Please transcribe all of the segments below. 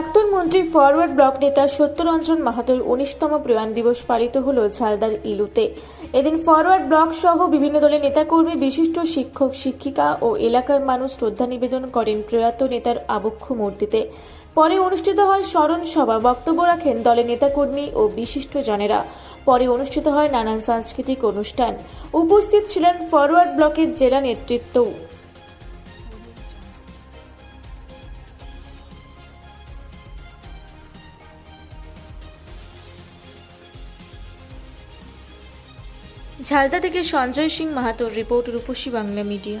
প্রাক্তন মন্ত্রী forward block নেতা সত্যরঞ্জন মাহাতোর উনিশতম প্রয়াণ দিবস পালিত হল ঝালদার ইলুতে। এদিন ফরওয়ার্ড ব্লক সহ বিভিন্ন দলের নেতাকর্মী, বিশিষ্ট শিক্ষক, শিক্ষিকা ও এলাকার মানুষ শ্রদ্ধা নিবেদন করেন প্রয়াত নেতার আবক্ষ মূর্তিতে। পরে অনুষ্ঠিত হয় স্মরণ সভা। বক্তব্য রাখেন দলের নেতাকর্মী ও বিশিষ্ট জনেরা। পরে অনুষ্ঠিত হয় নানান সাংস্কৃতিক অনুষ্ঠান। উপস্থিত ছিলেন ফরওয়ার্ড ব্লকের জেলা নেতৃত্বও। ঝালদা থেকে সঞ্জয় সিং মাহাতোর report Rupasi Bangla media.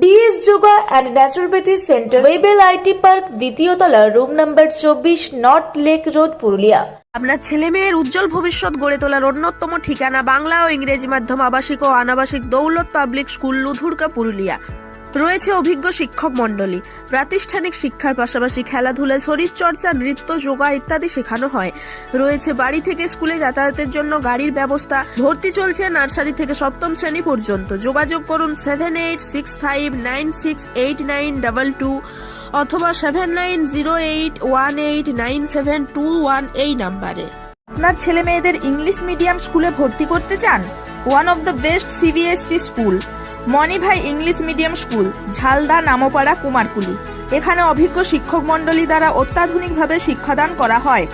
DS yoga and naturopathy centre Webel IT park দ্বিতীয় তলা রুম নাম্বার চব্বিশ নর্থ লেক রোড পুরুলিয়া। আপনার ছেলে মেয়ের উজ্জ্বল ভবিষ্যৎ গড়ে তোলার অন্যতম ঠিকানা বাংলা ও ইংরেজি মাধ্যম আবাসিক ও আনাবাসিক দৌলত পাবলিক স্কুল, লুধুরকা, পুরুলিয়া। রয়েছে অভিজ্ঞ শিক্ষক মণ্ডলী। প্রাতিষ্ঠানিক শিক্ষার পাশাপাশি খেলাধুলা শরীরচর্চা, নৃত্য, যোগা ইত্যাদি শেখানো হয়। রয়েছে বাড়ি থেকে স্কুলে যাতায়াতের জন্য গাড়ির ব্যবস্থা। ভর্তি চলছে নার্সারি থেকে সপ্তম শ্রেণি পর্যন্ত। যোগাযোগ করুন seven eight six five nine six eight nine double two অথবা seven nine zero eight one eight nine seven two one এই নাম্বারে। আপনার ছেলে মেয়েদের ইংলিশ মিডিয়াম স্কুলে ভর্তি করতে চান? One of the best CBSE school Manibhai English medium school, Jhalda Nampara Kumarkuli. এখানে অভিজ্ঞ শিক্ষক মণ্ডলী দ্বারা অত্যাধুনিকভাবে শিক্ষাদান করা হয়।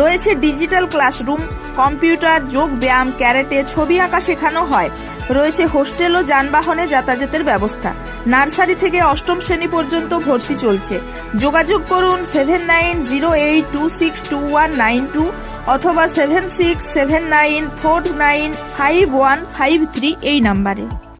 রয়েছে ডিজিটাল ক্লাসরুম, কম্পিউটার, যোগ ব্যায়াম, ক্যারেটে, ছবি আঁকা শেখানো হয়। রয়েছে হোস্টেল ও যানবাহনে যাতায়াতের ব্যবস্থা। নার্সারি থেকে অষ্টম শ্রেণি পর্যন্ত ভর্তি চলছে। যোগাযোগ করুন seven nine zero eight two six two one nine two অথবা seven six seven nine four nine five one five three এই নাম্বারে।